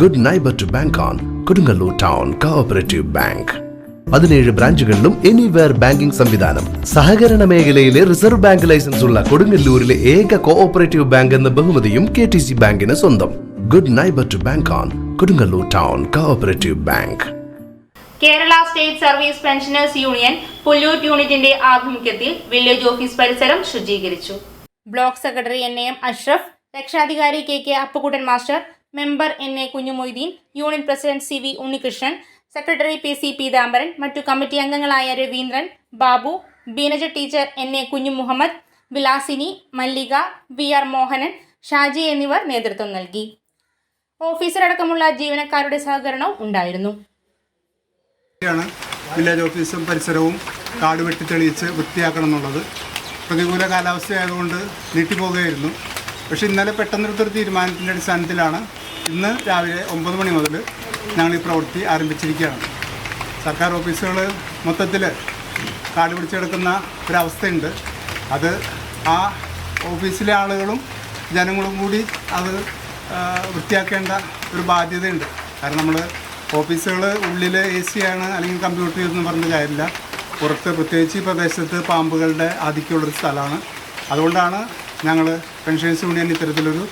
Good neighbour to bank on Kodungallur town cooperative bank പതിനേഴ് ബ്രാഞ്ചുകളിലും anywhere banking സംവിധാനം സഹകരണ മേഖലയിലെ റിസർവ് ബാങ്ക് ലൈസൻസ് ഉള്ള കൊടുങ്ങല്ലൂരിലെ ഏക കോഓപ്പറേറ്റീവ് ബാങ്ക് എന്ന ബഹുമതിയും കെ ടി സി ബാങ്കിന് സ്വന്തം good neighbour to bank on Kodungallur town cooperative bank Kerala state service pensioners union Pullur യൂണിറ്റിന്റെ ആഭിമുഖ്യത്തിൽ വില്ലേജ് ഓഫീസ് പരിസരം ശുചീകരിച്ചു block secretary N M Ashraf രക്ഷാധികാരി K K Appukuttan master member N A Kunhumoideen union president C V Unnikrishnan secretary P C Peethambaran മറ്റു committee അംഗങ്ങളായ Raveendran Babu Beenaja teacher N A Kunhumuhammed Vilasini Mallika V R Mohanan Shaji എന്നിവർ നേതൃത്വം നൽകി ഓഫീസറടക്കമുള്ള ജീവനക്കാരുടെ സഹകരണവും ഉണ്ടായിരുന്നു village ഓഫീസും പരിസരവും കാട് വെട്ടി തെളിയിച്ച് വൃത്തിയാക്കണം എന്നുള്ളത് പ്രതികൂല കാലാവസ്ഥയായതുകൊണ്ട് നീട്ടിപ്പോകുകയായിരുന്നു പക്ഷേ ഇന്നലെ പെട്ടെന്നെടുത്തൊരു തീരുമാനത്തിൻ്റെ അടിസ്ഥാനത്തിലാണ് ഇന്ന് രാവിലെ ഒമ്പത് മണി മുതൽ ഞങ്ങൾ ഈ പ്രവൃത്തി ആരംഭിച്ചിരിക്കുകയാണ് സർക്കാർ ഓഫീസുകൾ മൊത്തത്തിൽ കാട് പിടിച്ചെടുക്കുന്ന ഒരവസ്ഥയുണ്ട് അത് ആ ഓഫീസിലെ ആളുകളും ജനങ്ങളും കൂടി അത് വൃത്തിയാക്കേണ്ട ഒരു ബാധ്യതയുണ്ട് കാരണം നമ്മൾ ഓഫീസുകൾ ഉള്ളിൽ എ സി ആണ് അല്ലെങ്കിൽ കമ്പ്യൂട്ടർ എന്ന് പറഞ്ഞ കാര്യമില്ല പുറത്ത് പ്രത്യേകിച്ച് ഈ പ്രദേശത്ത് പാമ്പുകളുടെ ആധിക്യമുള്ളൊരു സ്ഥലമാണ് അതുകൊണ്ടാണ് ഞങ്ങൾ പെൻഷൻസ് യൂണിയൻ ഇത്തരത്തിലൊരു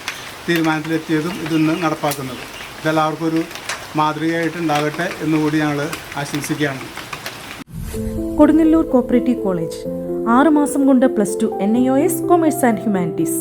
തീരുമാനത്തിലെത്തിയതും ഇതിന്ന് നടപ്പാക്കുന്നത് ഇതെല്ലാവർക്കും ഒരു മാതൃകയായിട്ടുണ്ടാകട്ടെ എന്നുകൂടി ഞങ്ങൾ ആശംസിക്കുകയാണ് കൊടുങ്ങല്ലൂർ കോപ്പറേറ്റീവ് കോളേജ് ആറുമാസം കൊണ്ട് plus two N I O S commerce and humanities